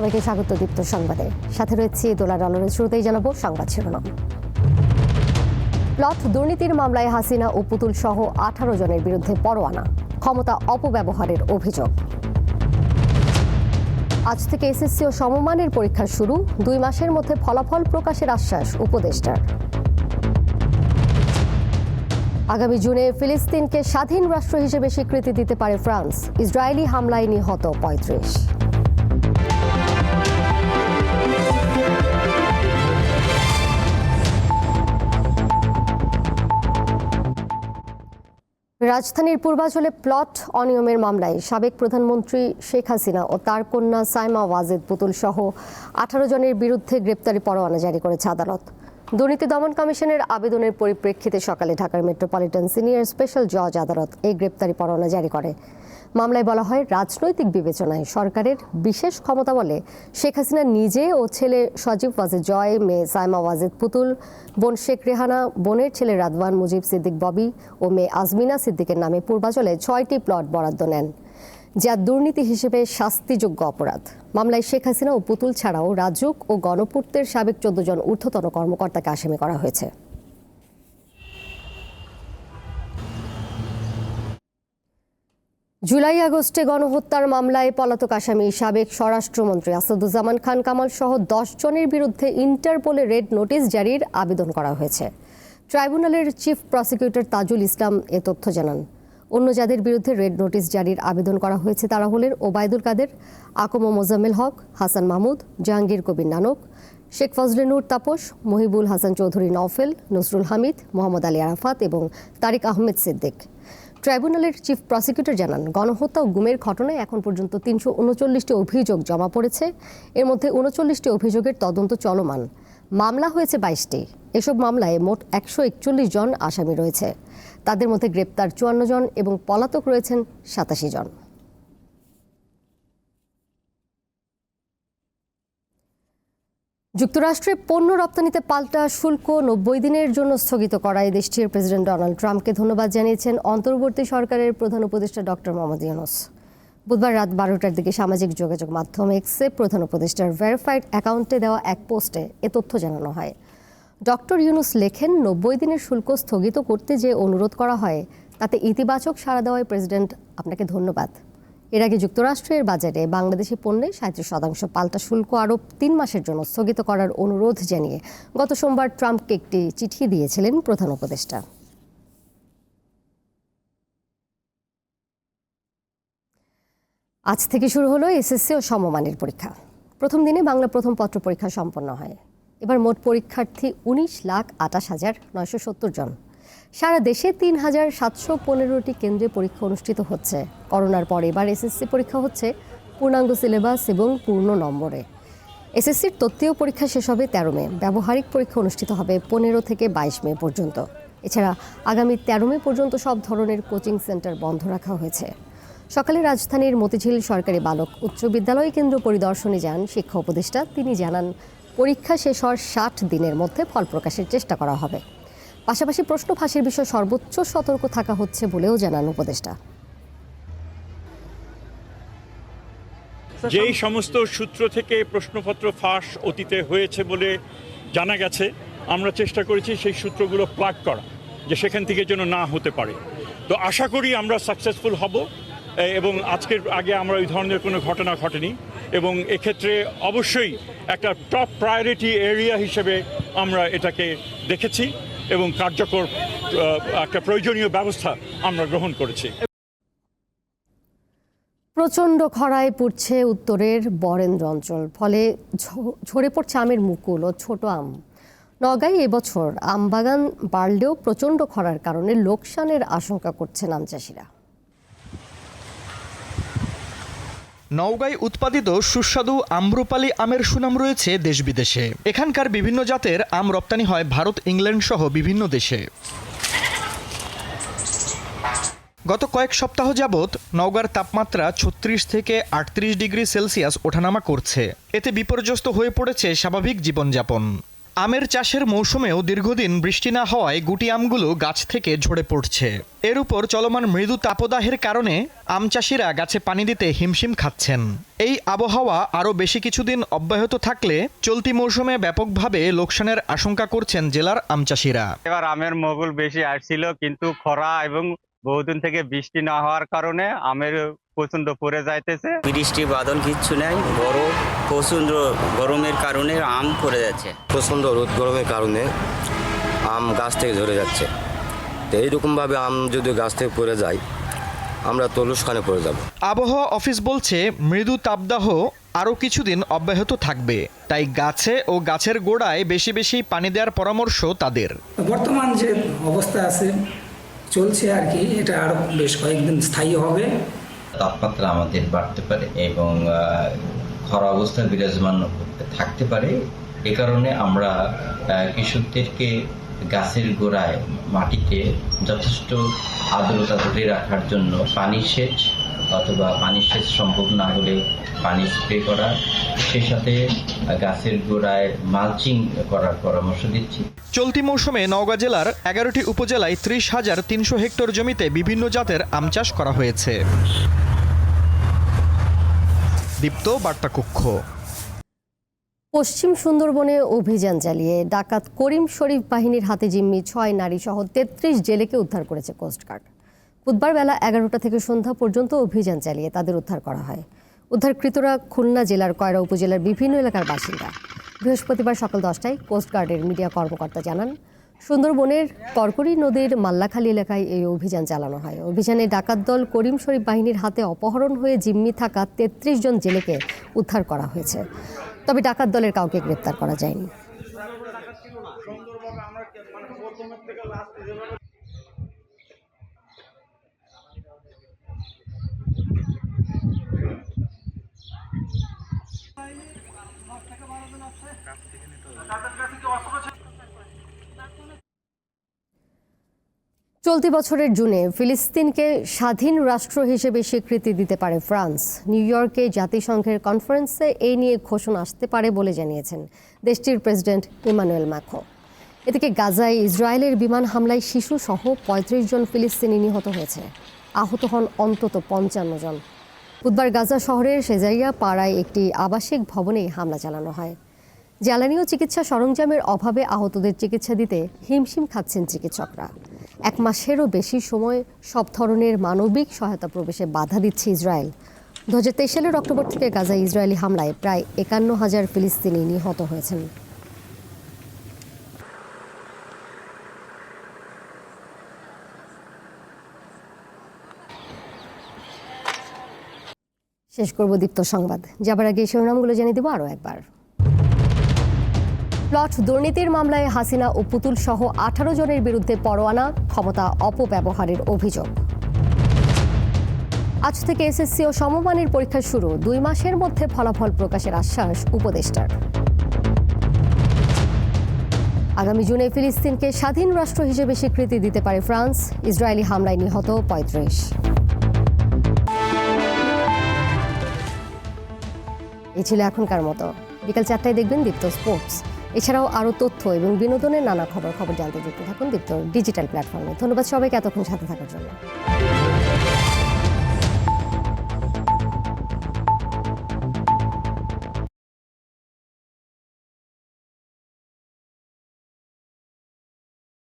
সবাইকে স্বাগত দীপ্ত সংবাদে। সাথে রয়েছে দোলার আলোর শুরুতেই জানাব সংবাদ শিরোনাম। প্লট দুর্নীতির মামলায় হাসিনা ও পুতুল সহ আঠারো জনের বিরুদ্ধে পরোয়ানা, ক্ষমতা অপব্যবহারের অভিযোগ। আজ থেকে এসএসসি ও সমমানের পরীক্ষা শুরু, দুই মাসের মধ্যে ফলাফল প্রকাশের আশ্বাস উপদেষ্টার। আগামী জুনে ফিলিস্তিনকে স্বাধীন রাষ্ট্র হিসেবে স্বীকৃতি দিতে পারে ফ্রান্স, ইসরায়েলি হামলায় নিহত পঁয়ত্রিশ। রাজধানীর পূর্বাঞ্চলে প্লট অনিয়মের মামলায় সাবেক প্রধানমন্ত্রী শেখ হাসিনা ও তার কন্যা সাইমা ওয়াজেদ পুতুল সহ আঠারো জনের বিরুদ্ধে গ্রেপ্তারি পরোয়ানা জারি করেছে আদালত। দুর্নীতি দমন কমিশনের আবেদনের পরিপ্রেক্ষিতে সকালে ঢাকার মেট্রোপলিটন সিনিয়র স্পেশাল জজ আদালত এই গ্রেপ্তারি পরোয়ানা জারি করে। মামলায় বলা হয় রাজনৈতিক বিবেচনায়। সরকারের বিশেষ ক্ষমতা বলে শেখ হাসিনা নিজে ও ছেলে সজীব ওয়াজেদ জয়, মেয়ে সাইমা ওয়াজেদ পুতুল, বোন শেখ রেহানা, বোনের ছেলে রাদওয়ান, মুজিব সিদ্দিক ববি ও মেয়ে আজমিনা সিদ্দিকের নামে পূর্বাচলে ছয়টি প্লট বরাদ্দ নেন, যা দুর্নীতি হিসেবে শাস্তিযোগ্য অপরাধ। মামলায় শেখ হাসিনা ও পুতুল ছাড়াও রাজুক ও গণপূর্তের সাবেক চোদ্দ জন ঊর্ধ্বতন কর্মকর্তাকে আসামি করা হয়েছে। জুলাই আগস্টে গণহত্যার মামলায় পলাতক আসামি সাবেক স্বরাষ্ট্রমন্ত্রী আসাদুজ্জামান খান কামাল সহ দশ জনের বিরুদ্ধে ইন্টারপোলে রেড নোটিশ জারির আবেদন করা হয়েছে। ট্রাইব্যুনালের চিফ প্রসিকিউটর তাজুল ইসলাম এ তথ্য জানান। অন্য যাদের বিরুদ্ধে রেড নোটিশ জারির আবেদন করা হয়েছে তারা হলেন ওবায়দুল কাদের, আকম মোজাম্মেল হক, হাসান মাহমুদ, জাহাঙ্গীর কবির নানক, শেখ ফজলে নূর তাপস, মহিবুল হাসান চৌধুরী নওফেল, নসরুল হামিদ, মোহাম্মদ আলী আরাফাত এবং তারিক আহমেদ সিদ্দিক। ট্রাইব্যুনালের চিফ প্রসিকিউটর জানান, গণহত্যা ও গুমের ঘটনায় এখন পর্যন্ত তিনশো উনচল্লিশটি অভিযোগ জমা পড়েছে। এর মধ্যে উনচল্লিশটি অভিযোগের তদন্ত চলমান। মামলা হয়েছে বাইশটি। এসব মামলায় মোট একশো একচল্লিশ জন আসামি রয়েছে। তাদের মধ্যে গ্রেপ্তার চুয়ান্ন জন এবং পলাতক রয়েছেন সাতাশি জন। যুক্তরাষ্ট্রে পণ্য রপ্তানিতে পাল্টা শুল্ক নব্বই দিনের জন্য স্থগিত করায় দেশটির প্রেসিডেন্ট ডোনাল্ড ট্রাম্পকে ধন্যবাদ জানিয়েছেন অন্তর্বর্তী সরকারের প্রধান উপদেষ্টা ডক্টর মোহাম্মদ ইউনুস। বুধবার রাত বারোটার দিকে সামাজিক যোগাযোগ মাধ্যম এক্সে প্রধান উপদেষ্টার ভেরিফাইড অ্যাকাউন্টে দেওয়া এক পোস্টে এ তথ্য জানানো হয়। ডক্টর ইউনুস লেখেন, নব্বই দিনের শুল্ক স্থগিত করতে যে অনুরোধ করা হয়, তাতে ইতিবাচক সাড়া দেওয়ায় প্রেসিডেন্ট আপনাকে ধন্যবাদ। এর আগে যুক্তরাষ্ট্রের বাজারে বাংলাদেশি পণ্যে সাঁত্রিশ শতাংশ পাল্টা শুল্ক আরোপ তিন মাসের জন্য স্থগিত করার অনুরোধ জানিয়ে গত সোমবার ট্রাম্পকে একটি চিঠি দিয়েছিলেন প্রধান উপদেষ্টা। আজ থেকে শুরু হলো এসএসসি ও সমমানের পরীক্ষা। প্রথম দিনে বাংলা প্রথম পত্র পরীক্ষা সম্পন্ন হয়। এবার মোট পরীক্ষার্থী উনিশ লাখ আটাশ হাজার নয়শো সত্তর জন। সারা দেশে তিন হাজার সাতশো পনেরোটি কেন্দ্রে পরীক্ষা অনুষ্ঠিত হচ্ছে। করোনার পর এবার এসএসসি পরীক্ষা হচ্ছে পূর্ণাঙ্গ সিলেবাস এবং পূর্ণ নম্বরে। এসএসসির তত্ত্বীয় পরীক্ষা শেষ হবে তেরো মে। ব্যবহারিক পরীক্ষা অনুষ্ঠিত হবে পনেরো থেকে বাইশ মে পর্যন্ত। এছাড়া আগামী তেরো মে পর্যন্ত সব ধরনের কোচিং সেন্টার বন্ধ রাখা হয়েছে। সকালে রাজধানীর মতিঝিল সরকারি বালক উচ্চ বিদ্যালয় কেন্দ্র পরিদর্শনে যান শিক্ষা উপদেষ্টা। তিনি জানান, পরীক্ষা শেষ হওয়ার ষাট দিনের মধ্যে ফল প্রকাশের চেষ্টা করা হবে। পাশাপাশি প্রশ্ন ফাঁসের বিষয়ে সর্বোচ্চ সতর্ক থাকা হচ্ছে বলেও জানান উপদেষ্টা। যেই সমস্ত সূত্র থেকে প্রশ্নপত্র ফাঁস অতীতে হয়েছে বলে জানা গেছে, আমরা চেষ্টা করেছি সেই সূত্রগুলো প্লাগ করা, যে সেখান থেকে যেন না হতে পারে। তো আশা করি আমরা সাকসেসফুল হব এবং আজকের আগে আমরা ওই ধরনের কোনো ঘটনা ঘটেনি, এবং এক্ষেত্রে অবশ্যই একটা টপ প্রায়োরিটি এরিয়া হিসেবে আমরা এটাকে দেখেছি। এবং কার্যকর একটা প্রয়োজনীয় ব্যবস্থা আমরা গ্রহণ করেছি। প্রচণ্ড খরায় পড়ছে উত্তরের বরেন্দ্র অঞ্চল, ফলে ঝরে পড়ছে আমের মুকুল ও ছোট আম। নগাই এবছর আমবাগান বাড়লেও প্রচণ্ড খরার কারণে লোকসানের আশঙ্কা করছেন আম চাষিরা। নওগাঁয় উৎপাদিত সুস্বাদু আম্রপালি আমের সুনাম রয়েছে দেশ বিদেশে। এখানকার বিভিন্ন জাতের আম রপ্তানি হয় ভারত, ইংল্যান্ড সহ বিভিন্ন দেশে। গত কয়েক সপ্তাহ যাবৎ নওগাঁর তাপমাত্রা ছত্রিশ থেকে আটত্রিশ ডিগ্রি সেলসিয়াস ওঠানামা করছে। এতে বিপর্যস্ত হয়ে পড়েছে স্বাভাবিক জীবনযাপন। আমের চাষের মৌসুমেও দীর্ঘদিন বৃষ্টি না হওয়ায় গুটি আমগুলো গাছ থেকে ঝরে পড়ছে। এর উপর চলমান মৃদু তাপদাহের কারণে আম চাষিরা গাছে পানি দিতে হিমশিম খাচ্ছেন। এই আবহাওয়া আরও বেশি কিছুদিন অব্যাহত থাকলে চলতি মৌসুমে ব্যাপকভাবে লোকসানের আশঙ্কা করছেন জেলার আম চাষিরা। এবার আমের মগুল বেশি আসছিল, কিন্তু খরা এবং বহুদিন থেকে বৃষ্টি না হওয়ার কারণে আমের প্রচণ্ড পড়ে যাইতেছে। বৃষ্টি বাদল কিচ্ছু নাই গরম প্রচণ্ড গরমের কারণে আম পড়ে যাচ্ছে। প্রচণ্ড রোদ গরমের কারণে আম গাছ থেকে ঝরে যাচ্ছে। তো এইরকমভাবে আম যদি গাছ থেকে পড়ে যায় আমরা তো লুসখানে পড়ে যাব। আবহাওয়া অফিস বলছে মৃদু তাপদাহ আরও কিছুদিন অব্যাহত থাকবে। তাই গাছে ও গাছের গোড়ায় বেশি বেশি পানি দেওয়ার পরামর্শ তাদের। বর্তমান যে অবস্থা আছে চলছে আর কি এটা আরও বেশ কয়েকদিন স্থায়ী হবে। তাপমাত্রা আমাদের বাড়তে পারে এবং খরা অবস্থা বিরাজমান থাকতে পারে। এ কারণে আমরা কৃষকদেরকে গাছের গোড়ায় মাটিতে যথেষ্ট আর্দ্রতা ধরে রাখার জন্য পানি সেচ অথবা পানি সেচ সম্ভব না হলে পানি স্প্রে করা সেই সাথে গাছের গোড়ায় মালচিং করার পরামর্শ দিচ্ছি। চলতি মৌসুমে নওগাঁ জেলার এগারোটি উপজেলায় ত্রিশ হাজার তিনশো হেক্টর জমিতে বিভিন্ন জাতের আম চাষ করা হয়েছে। দীপ্ত বার্তা কক্ষ পশ্চিম সুন্দরবনে অভিযান চালিয়ে ডাকাত করিম শরীফ বাহিনীর হাতে জিম্মি ছয় নারী সহ তেত্রিশ জেলেকে উদ্ধার করেছে কোস্টগার্ড। বুধবার বেলা এগারোটা থেকে সন্ধ্যা পর্যন্ত অভিযান চালিয়ে তাদের উদ্ধার করা হয়। উদ্ধারকৃতরা খুলনা জেলার কয়রা উপজেলার বিভিন্ন এলাকার বাসিন্দা। বৃহস্পতিবার সকাল দশটায় কোস্টগার্ডের মিডিয়া কর্মকর্তা জানান, সুন্দরবনের করকরি নদীর মাল্লাখালী এলাকায় এই অভিযান চালানো হয়। অভিযানে ডাকাত দল করিম শরীফ বাহিনীর হাতে অপহরণ হয়ে জিম্মি থাকা তেত্রিশ জন জেলেকে উদ্ধার করা হয়েছে। তবে ডাকাত দলের কাউকে গ্রেপ্তার করা যায়নি। চলতি বছরের জুনে ফিলিস্তিনকে স্বাধীন রাষ্ট্র হিসেবে স্বীকৃতি দিতে পারে ফ্রান্স। নিউ ইয়র্কে জাতিসংঘের কনফারেন্সে এই নিয়ে ঘোষণা আসতে পারে বলে জানিয়েছেন দেশটির প্রেসিডেন্ট ইমানুয়েল ম্যাখো এদিকে গাজায় ইসরায়েলের বিমান হামলায় শিশু সহ পঁয়ত্রিশ জন ফিলিস্তিনি নিহত হয়েছে। আহত হন অন্তত পঞ্চান্ন জন। বুধবার গাজা শহরের সেজাইয়া পাড়ায় একটি আবাসিক ভবনে হামলা চালানো হয়। জ্বালানি ও চিকিৎসা সরঞ্জামের অভাবে আহতদের চিকিৎসা দিতে হিমশিম খাচ্ছেন চিকিৎসকরা। এক মাসেরও বেশি সময় সব ধরনের মানবিক সহায়তা প্রবেশে বাধা দিচ্ছে ইসরায়েল। দু হাজার তেইশ সালের অক্টোবর থেকে গাজায় ইসরায়েলি হামলায় প্রায় একান্ন হাজার ফিলিস্তিনি নিহত হয়েছেন। শেষ করব দীপ্ত সংবাদ। যাবার আগে শিরোনামগুলো জেনে দেবো আরও একবার। প্লট দুর্নীতির মামলায় হাসিনা ও পুতুল সহ আঠারো জনের বিরুদ্ধে পরোয়ানা, ক্ষমতা অপব্যবহারের অভিযোগ। আজ থেকে এসএসসি ও সমমানের পরীক্ষা শুরু, দুই মাসের মধ্যে ফলাফল প্রকাশের আশ্বাস উপদেষ্টার। আগামী জুনে ফিলিস্তিনকে স্বাধীন রাষ্ট্র হিসেবে স্বীকৃতি দিতে পারে ফ্রান্স, ইসরায়েলি হামলায় নিহত পঁয়ত্রিশ। এই ছিল এখনকার মতো। বিকাল চারটায় দেখবেন দীপ্ত স্পোর্টস। এছাড়াও আরও তথ্য এবং বিনোদনের নানা খবর খবর জানতে যুক্ত থাকুন দীপ্ত ডিজিটাল প্ল্যাটফর্মে। ধন্যবাদ সবাইকে, এতক্ষণ সাথে থাকার জন্য।